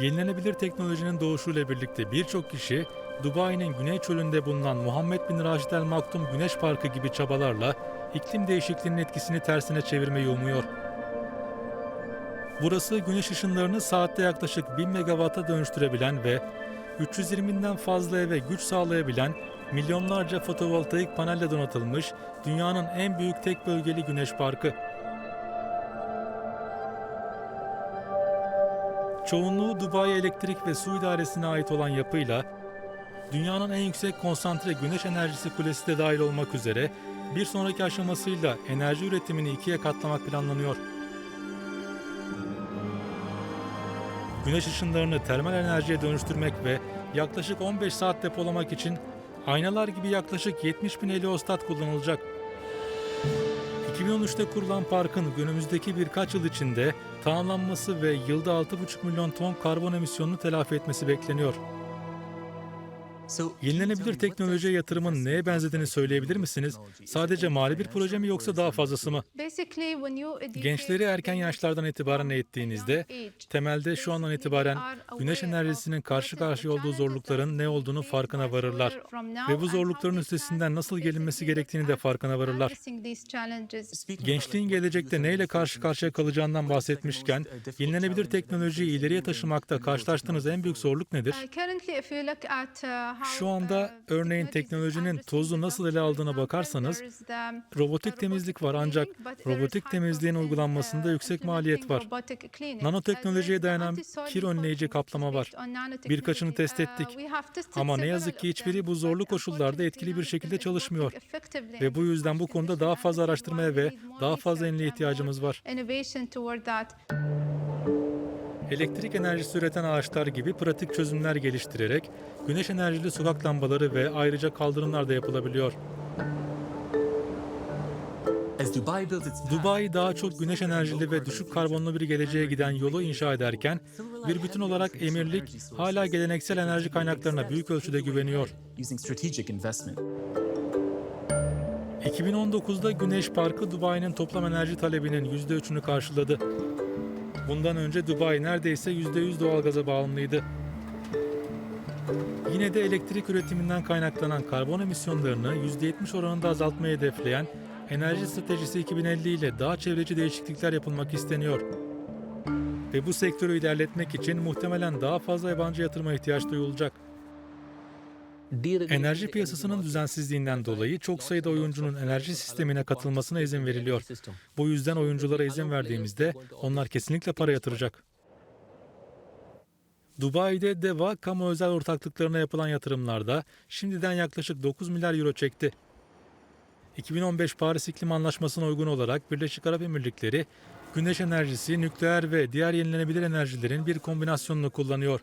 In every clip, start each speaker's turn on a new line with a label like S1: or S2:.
S1: Yenilenebilir teknolojinin doğuşuyla birlikte birçok kişi Dubai'nin güney çölünde bulunan Muhammed bin Raşid El Maktum Güneş Parkı gibi çabalarla iklim değişikliğinin etkisini tersine çevirmeyi umuyor. Burası güneş ışınlarını saatte yaklaşık 1000 megawatt'a dönüştürebilen ve 320'den fazla eve güç sağlayabilen milyonlarca fotovoltaik panelle donatılmış dünyanın en büyük tek bölgeli güneş parkı. Çoğunluğu Dubai Elektrik ve Su İdaresi'ne ait olan yapıyla dünyanın en yüksek konsantre güneş enerjisi kulesi de dahil olmak üzere bir sonraki aşamasıyla enerji üretimini ikiye katlamak planlanıyor. Güneş ışınlarını termal enerjiye dönüştürmek ve yaklaşık 15 saat depolamak için aynalar gibi yaklaşık 70 bin heliostat kullanılacak. 2013'te kurulan parkın günümüzdeki birkaç yıl içinde tamamlanması ve yılda 6,5 milyon ton karbon emisyonunu telafi etmesi bekleniyor. Yenilenebilir teknolojiye yatırımın neye benzediğini söyleyebilir misiniz? Sadece mali bir proje mi yoksa daha fazlası mı? Gençleri erken yaşlardan itibaren eğittiğinizde temelde şu andan itibaren güneş enerjisinin karşı karşıya olduğu zorlukların ne olduğunu farkına varırlar ve bu zorlukların üstesinden nasıl gelinmesi gerektiğini de farkına varırlar. Gençliğin gelecekte neyle karşı karşıya kalacağından bahsetmişken yenilenebilir teknolojiyi ileriye taşımakta karşılaştığınız en büyük zorluk nedir? Şu anda örneğin teknolojinin tozu nasıl ele aldığına bakarsanız robotik temizlik var ancak robotik temizliğin uygulanmasında yüksek maliyet var. Nanoteknolojiye dayanan kir önleyici kaplama var. Birkaçını test ettik. Ama ne yazık ki hiçbiri bu zorlu koşullarda etkili bir şekilde çalışmıyor. Ve bu yüzden bu konuda daha fazla araştırmaya ve daha fazla yeniliğe ihtiyacımız var. Elektrik enerjisi üreten ağaçlar gibi pratik çözümler geliştirerek güneş enerjili sokak lambaları ve ayrıca kaldırımlar da yapılabiliyor. Dubai daha çok güneş enerjili ve düşük karbonlu bir geleceğe giden yolu inşa ederken bir bütün olarak emirlik hala geleneksel enerji kaynaklarına büyük ölçüde güveniyor. 2019'da Güneş Parkı Dubai'nin toplam enerji talebinin %3'ünü karşıladı. Bundan önce Dubai neredeyse %100 doğalgaza bağımlıydı. Yine de elektrik üretiminden kaynaklanan karbon emisyonlarını %70 oranında azaltmayı hedefleyen Enerji Stratejisi 2050 ile daha çevreci değişiklikler yapılmak isteniyor. Ve bu sektörü ilerletmek için muhtemelen daha fazla yabancı yatırıma ihtiyaç duyulacak. Enerji piyasasının düzensizliğinden dolayı çok sayıda oyuncunun enerji sistemine katılmasına izin veriliyor. Bu yüzden oyunculara izin verdiğimizde onlar kesinlikle para yatıracak. Dubai'de DEVA kamu özel ortaklıklarına yapılan yatırımlarda şimdiden yaklaşık 9 milyar euro çekti. 2015 Paris İklim Anlaşması'na uygun olarak Birleşik Arap Emirlikleri güneş enerjisi, nükleer ve diğer yenilenebilir enerjilerin bir kombinasyonunu kullanıyor.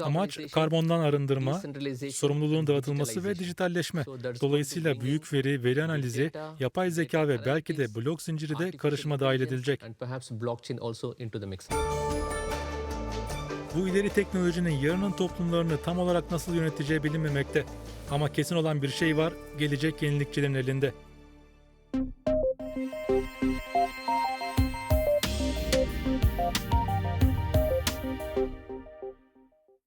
S1: Amaç karbondan arındırma, sorumluluğun dağıtılması ve dijitalleşme. Dolayısıyla büyük veri, veri analizi, yapay zeka ve belki de blok zinciri de karışıma dahil edilecek. Bu ileri teknolojinin yarının toplumlarını tam olarak nasıl yöneteceği bilinmemekte. Ama kesin olan bir şey var, gelecek yenilikçilerin elinde.